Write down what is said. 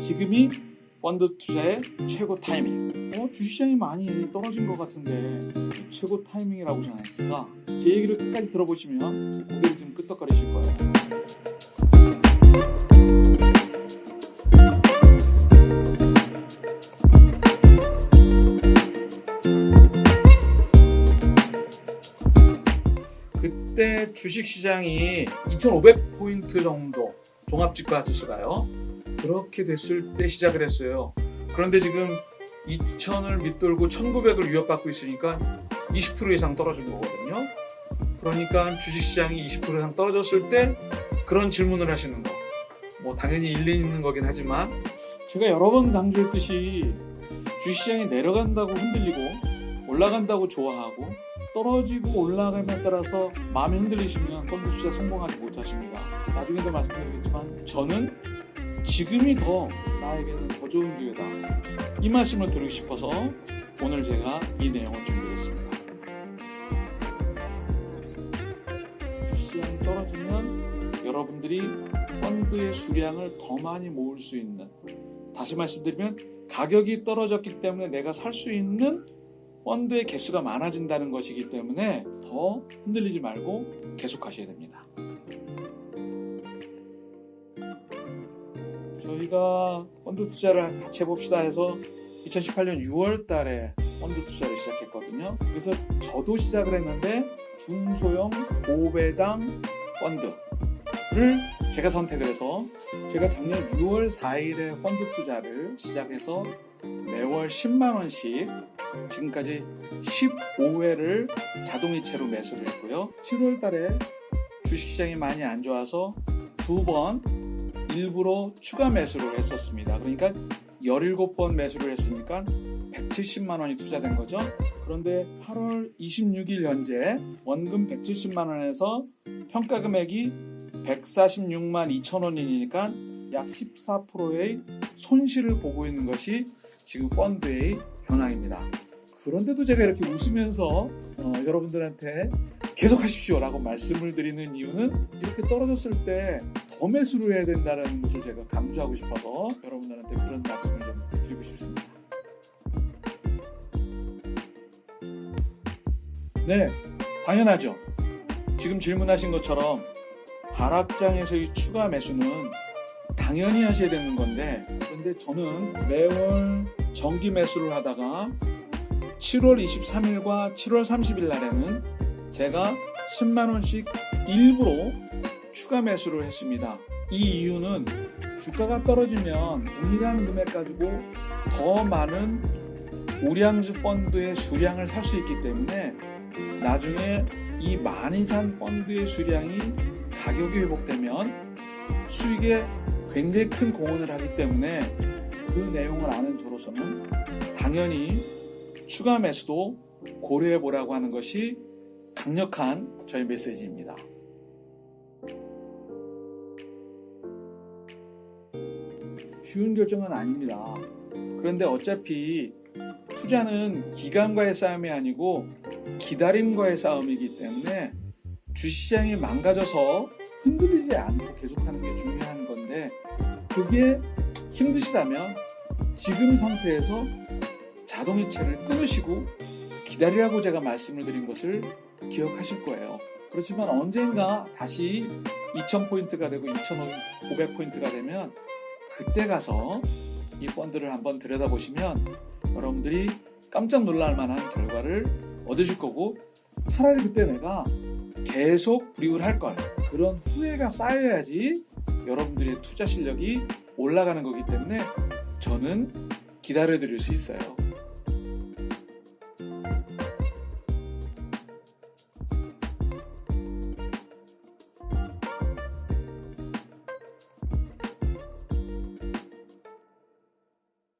지금이 펀드 투자의 최고 타이밍. 어, 주식시장이 많이 떨어진 것 같은데 최고 타이밍이라고 전했을까? 제 얘기를 끝까지 들어보시면 고개를 좀 끄덕거리실 거예요. 그때 주식시장이 2,500포인트 정도 종합지가 지수가요. 그렇게 됐을 때 시작을 했어요. 그런데 지금 2,000을 밑돌고 1,900을 위협받고 있으니까 20% 이상 떨어진 거거든요. 그러니까 주식시장이 20% 이상 떨어졌을 때 그런 질문을 하시는 거. 뭐 당연히 일리 있는 거긴 하지만 제가 여러 번 강조했듯이 주식시장이 내려간다고 흔들리고 올라간다고 좋아하고 떨어지고 올라감에 따라서 마음이 흔들리시면 펀드 투자 성공하지 못하십니다. 나중에도 말씀드리겠지만 저는 지금이 더 나에게는 더 좋은 기회다. 이 말씀을 드리고 싶어서 오늘 제가 이 내용을 준비했습니다. 주시장이 떨어지면 여러분들이 펀드의 수량을 더 많이 모을 수 있는 다시 말씀드리면 가격이 떨어졌기 때문에 내가 살 수 있는 펀드의 개수가 많아진다는 것이기 때문에 더 흔들리지 말고 계속 하셔야 됩니다. 저희가 펀드 투자를 같이 해봅시다 해서 2018년 6월 달에 펀드 투자를 시작했거든요. 그래서 저도 시작을 했는데 중소형 고배당 펀드를 제가 선택을 해서 제가 작년 6월 4일에 펀드 투자를 시작해서 매월 10만 원씩 지금까지 15회를 자동이체로 매수를 했고요. 7월 달에 주식시장이 많이 안 좋아서 두번 일부러 추가 매수를 했었습니다. 그러니까 17번 매수를 했으니까 170만 원이 투자된 거죠. 그런데 8월 26일 현재 원금 170만 원에서 평가 금액이 146만 2천 원이니까 약 14%의 손실을 보고 있는 것이 지금 펀드의 현황입니다. 그런데도 제가 이렇게 웃으면서 어, 여러분들한테 계속 하십시오라고 말씀을 드리는 이유는 이렇게 떨어졌을 때 더 매수를 해야 된다는 것을 제가 강조하고 싶어서 여러분들한테 그런 말씀을 좀 드리고 싶습니다. 네, 당연하죠. 지금 질문하신 것처럼 하락장에서의 추가 매수는 당연히 하셔야 되는 건데, 근데 저는 매월 정기 매수를 하다가 7월 23일과 7월 30일 날에는 제가 10만 원씩 일부러 추가 매수를 했습니다. 이 이유는 주가가 떨어지면 동일한 금액 가지고 더 많은 우량주 펀드의 수량을 살 수 있기 때문에 나중에 이 많이 산 펀드의 수량이 가격이 회복되면 수익에 굉장히 큰 공헌을 하기 때문에 그 내용을 아는 저로서는 당연히 추가 매수도 고려해 보라고 하는 것이 강력한 저희 메시지입니다. 쉬운 결정은 아닙니다. 그런데 어차피 투자는 기간과의 싸움이 아니고 기다림과의 싸움이기 때문에 주시장이 망가져서 흔들리지 않고 계속하는 게 중요한 건데 그게 힘드시다면 지금 상태에서 자동이체를 끊으시고 기다리라고 제가 말씀을 드린 것을 기억하실 거예요. 그렇지만 언젠가 다시 2000포인트가 되고 2500포인트가 되면 그때 가서 이 펀드를 한번 들여다보시면 여러분들이 깜짝 놀랄 만한 결과를 얻으실 거고 차라리 그때 내가 계속 불이익을 할 걸. 그런 후회가 쌓여야지 여러분들의 투자 실력이 올라가는 거기 때문에 저는 기다려 드릴 수 있어요.